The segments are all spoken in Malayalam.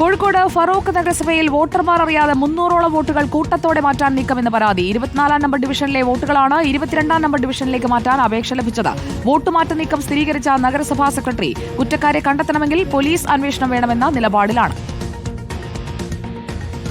കോഴിക്കോട് ഫറൂഖ് നഗരസഭയിൽ വോട്ടർമാർ അറിയാതെ മുന്നൂറോളം വോട്ടുകൾ കൂട്ടത്തോടെ മാറ്റാൻ നീക്കമെന്ന് പരാതി. ഇരുപത്തിനാലാം നമ്പർ ഡിവിഷനിലെ വോട്ടുകളാണ് ഇരുപത്തിരണ്ടാം നമ്പർ ഡിവിഷനിലേക്ക് മാറ്റാൻ അപേക്ഷ ലഭിച്ചത്. വോട്ടുമാറ്റ നീക്കം സ്ഥിരീകരിച്ച നഗരസഭാ സെക്രട്ടറി കുറ്റക്കാരെ കണ്ടെത്തണമെങ്കിൽ പോലീസ് അന്വേഷണം വേണമെന്ന നിലപാടിലാണ്.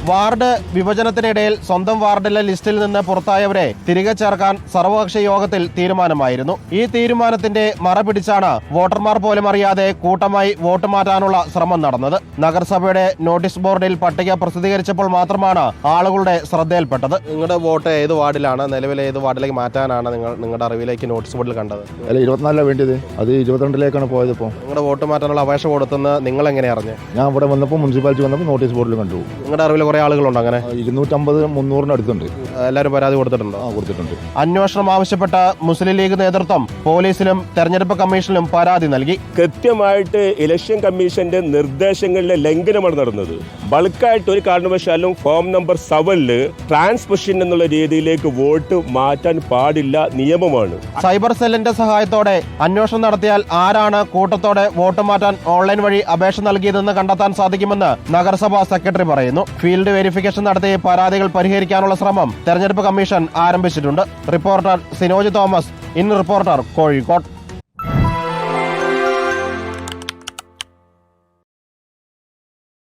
വാർഡ് വിഭജനത്തിനിടയിൽ സ്വന്തം വാർഡിലെ ലിസ്റ്റിൽ നിന്ന് പുറത്തായവരെ തിരികെ ചേർക്കാൻ സർവകക്ഷി യോഗത്തിൽ തീരുമാനമായിരുന്നു. ഈ തീരുമാനത്തിന്റെ മറ പിടിച്ചാണ് വോട്ടർമാർ പോലും അറിയാതെ കൂട്ടമായി വോട്ട് മാറ്റാനുള്ള ശ്രമം നടന്നത്. നഗരസഭയുടെ നോട്ടീസ് ബോർഡിൽ പട്ടിക പ്രസിദ്ധീകരിച്ചപ്പോൾ മാത്രമാണ് ആളുകളുടെ ശ്രദ്ധയിൽപ്പെട്ടത്. നിങ്ങളുടെ വോട്ട് ഏത് വാർഡിലാണ്? നിലവിലെ ഏത് വാർഡിലേക്ക് മാറ്റാനാണ് നിങ്ങൾ നിങ്ങളുടെ അറിവിലേക്ക് നോട്ടീസ് ബോർഡിൽ കണ്ടത്? അല്ല ഇരുപത്തിനാലിലാണ് വേണ്ടിയത്. അത് ഇരുപത്തിരണ്ടിലേക്കാണ് പോയത് ഇപ്പോൾ നിങ്ങളുടെ വോട്ട് മാറ്റാനുള്ള അപേക്ഷ കൊടുത്തെന്ന് നിങ്ങൾ എങ്ങനെ അറിഞ്ഞു? ഞാൻ ഇവിടെ വന്നപ്പോൾ മുനിസിപ്പാലിറ്റി വന്നപ്പോൾ നോട്ടീസ് ബോർഡിൽ കണ്ടു. നിങ്ങളുടെ അറിവിൽ കുറെ ആളുകളുണ്ട് അങ്ങനെ? ഇരുന്നൂറ്റമ്പത് മുന്നൂറിന് അടുത്തുണ്ട്. എല്ലാവരും പരാതി കൊടുത്തിട്ടുണ്ടോ? ആ കൊടുത്തിട്ടുണ്ട്. അന്വേഷണം ആവശ്യപ്പെട്ട മുസ്ലിം ലീഗ് നേതൃത്വം പോലീസിലും തെരഞ്ഞെടുപ്പ് കമ്മീഷനിലും പരാതി നൽകി. കൃത്യമായിട്ട് ഇലക്ഷൻ കമ്മീഷന്റെ നിർദ്ദേശങ്ങളിലെ ലംഘനമാണ് നടന്നത്. ബൾക്കായിട്ട് ഒരു കാരണവശാലും ഫോം നമ്പർ സെവനിൽ ട്രാൻസ്മിഷൻ എന്നുള്ള രീതിയിലേക്ക് വോട്ട് മാറ്റാൻ പാടില്ല നിയമമാണ്. സൈബർ സെല്ലിന്റെ സഹായത്തോടെ അന്വേഷണം നടത്തിയാൽ ആരാണ് കൂട്ടത്തോടെ വോട്ട് മാറ്റാൻ ഓൺലൈൻ വഴി അപേക്ഷ നൽകിയതെന്ന് കണ്ടെത്താൻ സാധിക്കുമെന്ന് നഗരസഭാ സെക്രട്ടറി പറയുന്നു. ഫീൽഡ് വെരിഫിക്കേഷൻ നടത്തി പരാതികൾ പരിഹരിക്കാനുള്ള ശ്രമം തെരഞ്ഞെടുപ്പ് കമ്മീഷൻ ആരംഭിച്ചിട്ടുണ്ട്. Reporter Sinoj Thomas in reporter Kozhikode.